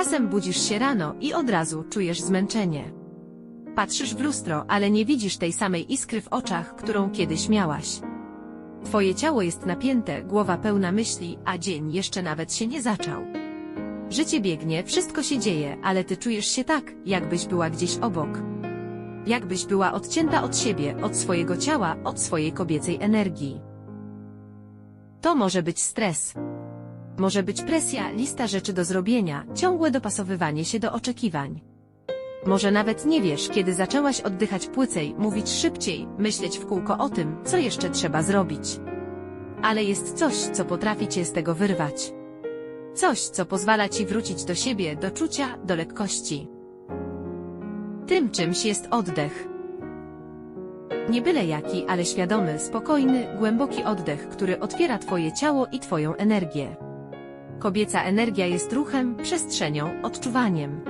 Czasem budzisz się rano i od razu czujesz zmęczenie. Patrzysz w lustro, ale nie widzisz tej samej iskry w oczach, którą kiedyś miałaś. Twoje ciało jest napięte, głowa pełna myśli, a dzień jeszcze nawet się nie zaczął. Życie biegnie, wszystko się dzieje, ale ty czujesz się tak, jakbyś była gdzieś obok. Jakbyś była odcięta od siebie, od swojego ciała, od swojej kobiecej energii. To może być stres. Może być presja, lista rzeczy do zrobienia, ciągłe dopasowywanie się do oczekiwań. Może nawet nie wiesz, kiedy zaczęłaś oddychać płycej, mówić szybciej, myśleć w kółko o tym, co jeszcze trzeba zrobić. Ale jest coś, co potrafi cię z tego wyrwać. Coś, co pozwala ci wrócić do siebie, do czucia, do lekkości. Tym czymś jest oddech. Nie byle jaki, ale świadomy, spokojny, głęboki oddech, który otwiera twoje ciało i twoją energię. Kobieca energia jest ruchem, przestrzenią, odczuwaniem.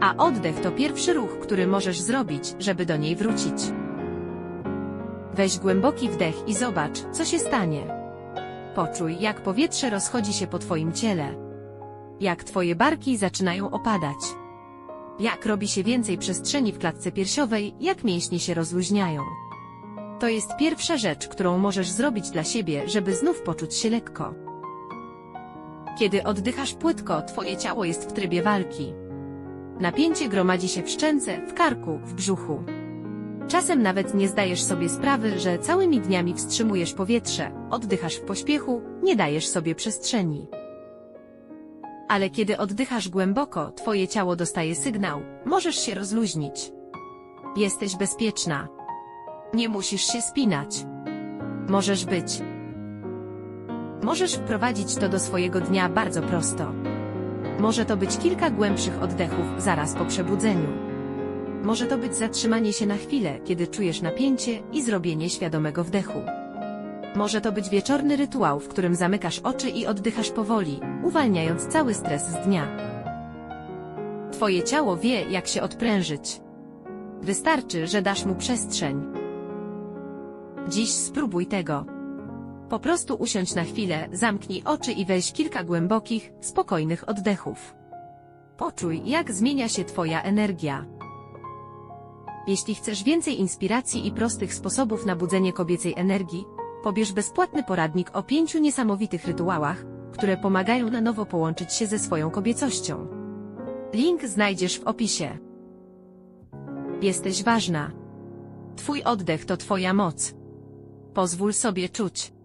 A oddech to pierwszy ruch, który możesz zrobić, żeby do niej wrócić. Weź głęboki wdech i zobacz, co się stanie. Poczuj, jak powietrze rozchodzi się po twoim ciele. Jak twoje barki zaczynają opadać. Jak robi się więcej przestrzeni w klatce piersiowej, jak mięśnie się rozluźniają. To jest pierwsza rzecz, którą możesz zrobić dla siebie, żeby znów poczuć się lekko. Kiedy oddychasz płytko, twoje ciało jest w trybie walki. Napięcie gromadzi się w szczęce, w karku, w brzuchu. Czasem nawet nie zdajesz sobie sprawy, że całymi dniami wstrzymujesz powietrze, oddychasz w pośpiechu, nie dajesz sobie przestrzeni. Ale kiedy oddychasz głęboko, twoje ciało dostaje sygnał, możesz się rozluźnić. Jesteś bezpieczna. Nie musisz się spinać. Możesz być. Możesz wprowadzić to do swojego dnia bardzo prosto. Może to być kilka głębszych oddechów zaraz po przebudzeniu. Może to być zatrzymanie się na chwilę, kiedy czujesz napięcie i zrobienie świadomego wdechu. Może to być wieczorny rytuał, w którym zamykasz oczy i oddychasz powoli, uwalniając cały stres z dnia. Twoje ciało wie, jak się odprężyć. Wystarczy, że dasz mu przestrzeń. Dziś spróbuj tego. Po prostu usiądź na chwilę, zamknij oczy i weź kilka głębokich, spokojnych oddechów. Poczuj, jak zmienia się Twoja energia. Jeśli chcesz więcej inspiracji i prostych sposobów na budzenie kobiecej energii, pobierz bezpłatny poradnik o pięciu niesamowitych rytuałach, które pomagają na nowo połączyć się ze swoją kobiecością. Link znajdziesz w opisie. Jesteś ważna. Twój oddech to Twoja moc. Pozwól sobie czuć.